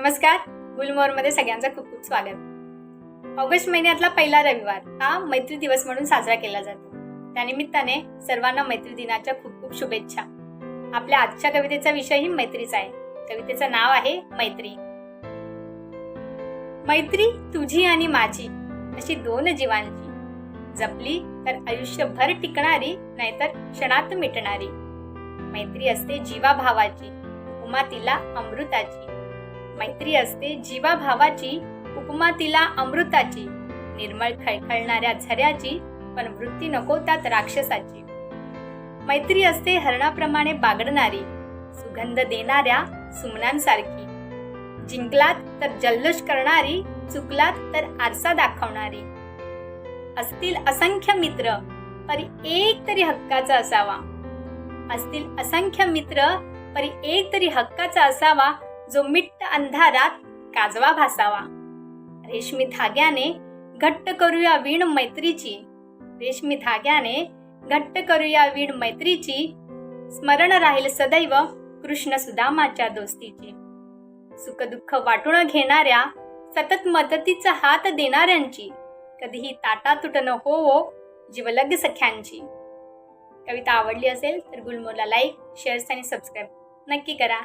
नमस्कार गुलमोहरमध्ये सगळ्यांचं खूप खूप स्वागत. ऑगस्ट महिन्यातला पहिला रविवार हा मैत्री दिवस म्हणून साजरा केला जातो. त्यानिमित्ताने सर्वांना मैत्री दिनाच्या खूप खूप शुभेच्छा. आपल्या आजच्या कवितेचा विषयही मैत्रीचा आहे. कवितेचं नाव आहे मैत्री. मैत्री तुझी आणि माझी अशी दोन जीवांची. जपली तर आयुष्यभर टिकणारी नाहीतर क्षणात मिटणारी. मैत्री असते जीवाभावाची उमा तिला अमृताची. मैत्री असते जीवाभावाची उपमा तिला अमृताची निर्मळ खळखळणाऱ्या झऱ्याची पण वृत्ती नको त्यात राक्षसाची. मैत्री असते हरणाप्रमाणे बागडणारी सुगंध देणाऱ्या सुमनांसारखी. जिंकलात तर जल्लोष करणारी चुकलात तर आरसा दाखवणारी. असतील असंख्य मित्र परी एक तरी हक्काचा असावा. असतील असंख्य मित्र परी एक तरी हक्काचा असावा जो मिट्ट अंधारात काजवा भासावा. रेशमी धाग्याने घट्ट करूया वीण मैत्रीची. रेशमी धाग्याने घट्ट करूया वीण मैत्रीची. स्मरण राहील सदैव कृष्ण सुदामाच्या दोस्तीची. सुखदुःख वाटून घेणाऱ्या सतत मदतीचा हात देणाऱ्यांची. कधीही ताटा तुटणं होवो जीवलग सख्यांची. कविता आवडली असेल तर गुलमोला लाईक शेअर्स आणि सबस्क्राईब नक्की करा.